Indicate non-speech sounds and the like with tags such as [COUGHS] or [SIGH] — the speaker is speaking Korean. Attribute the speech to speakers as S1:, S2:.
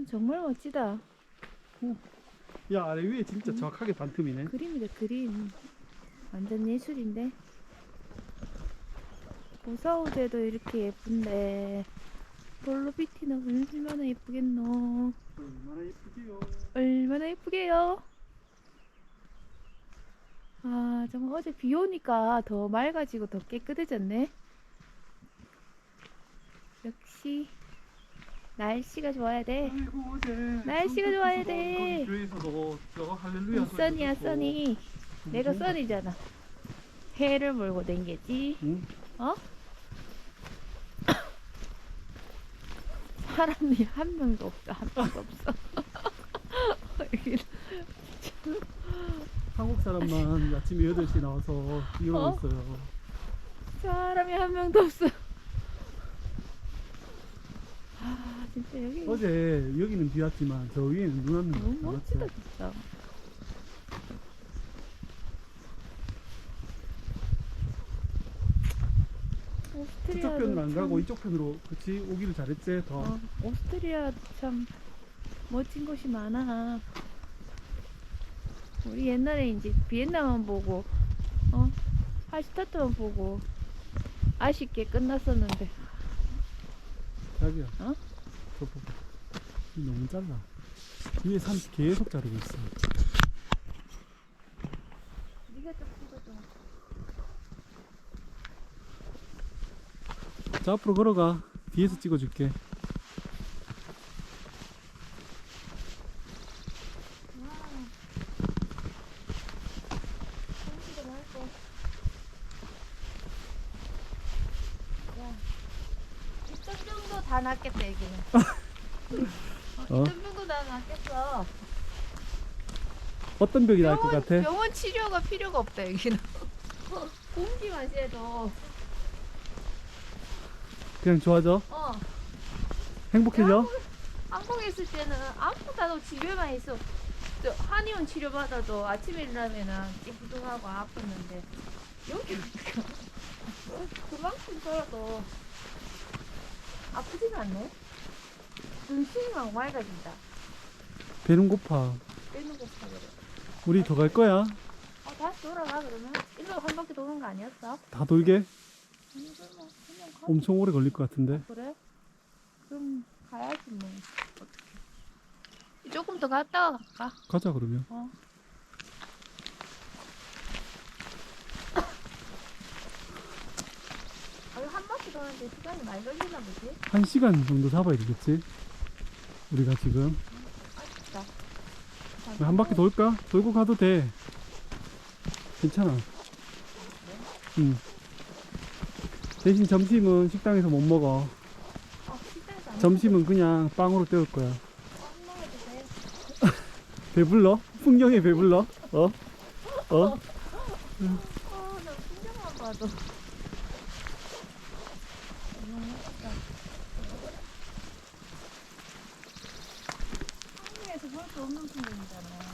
S1: 산 정말 멋지다.
S2: 야 아래 위에 진짜 정확하게 반틈이네.
S1: 그림이다 그림. 완전 예술인데. 보사우제도 이렇게 예쁜데 볼로비티는 얼마나 예쁘겠노.
S2: 얼마나 예쁘지요.
S1: 얼마나 예쁘게요. 아 정말 어제 비 오니까 더 맑아지고 더 깨끗해졌네. 역시 날씨가 좋아야 돼. 날씨가 좋아야 돼. 써니야. 써니. 내가
S2: 응?
S1: 써니잖아. 해를 몰고 댕겼지.
S2: 응?
S1: 어? [COUGHS] 사람이 한 명도 없어. 한 명도 없어. [LAUGHS]
S2: 한국 사람만 아침에 8시 나와서 이러고
S1: 어?
S2: 있어요.
S1: 사람이 한 명도 없어. 아 진짜 여기
S2: 어제 여기는 비 왔지만 저 위에는 눈 왔는
S1: 너무
S2: 거
S1: 멋지다
S2: 맞죠?
S1: 진짜. 오스트리아
S2: 이쪽 편으로 안 가고 이쪽 편으로 그치 오기를 잘했지 더.
S1: 어, 오스트리아 참 멋진 곳이 많아. 우리 옛날에 이제 비엔나만 보고, 어, 할스타트만 보고, 아쉽게 끝났었는데.
S2: 자기야.
S1: 어?
S2: 저 봐봐. 이 너무 잘라. 위에 산 계속 자르고 있어.
S1: 네가 좀 찍어줘.
S2: 자 앞으로 걸어가. 뒤에서 찍어줄게.
S1: 공기도 맑고. 야, 이점 정도 다 낫겠다, 여기는. 어, 정도 다 낫겠어.
S2: 어떤 벽이 나을 것
S1: 병원,
S2: 같아?
S1: 병원 치료가 필요가 없다 여기는. 공기만 쐬도
S2: 그냥 좋아져?
S1: 어
S2: 행복해져?
S1: 한국에 있을 때는 아무것도 집에만 있어. 저 한의원 치료 받아도 아침에 일어나면은 찌뿌둥하고 아팠는데 여기 오니까 [LAUGHS] 그만큼 걸어도 아프진 않네. 막 맑아진다.
S2: 배는 고파.
S1: 빼는 거사 그래.
S2: 우리 더 갈 거야?
S1: 어 다시 돌아가 그러면 일로 한 바퀴 도는 거 아니었어?
S2: 다 돌게?
S1: 아니 그러면 그냥 가.
S2: 엄청 오래 걸릴 것 같은데.
S1: 그래? 그럼 가야지 뭐. 조금 더 갔다 가.
S2: 가자 그러면.
S1: 어. 아, 도는데 시간이 많이 걸리나 보지?
S2: 한 시간 정도 잡아야 되겠지? 우리가 지금
S1: 아쉽다.
S2: 한 바퀴 돌까? 돌고 가도 돼. 괜찮아. 응. 대신 점심은 식당에서 못 먹어.
S1: 어, 식당에서 안
S2: 점심은 그냥 빵으로 때울 거야.
S1: 먹어도 안 먹어도 돼. [LAUGHS]
S2: 배불러? 풍경에 배불러? 어? 어?
S1: 어, 나 풍경만 봐도. 한국에서 볼 수 없는 풍경이잖아.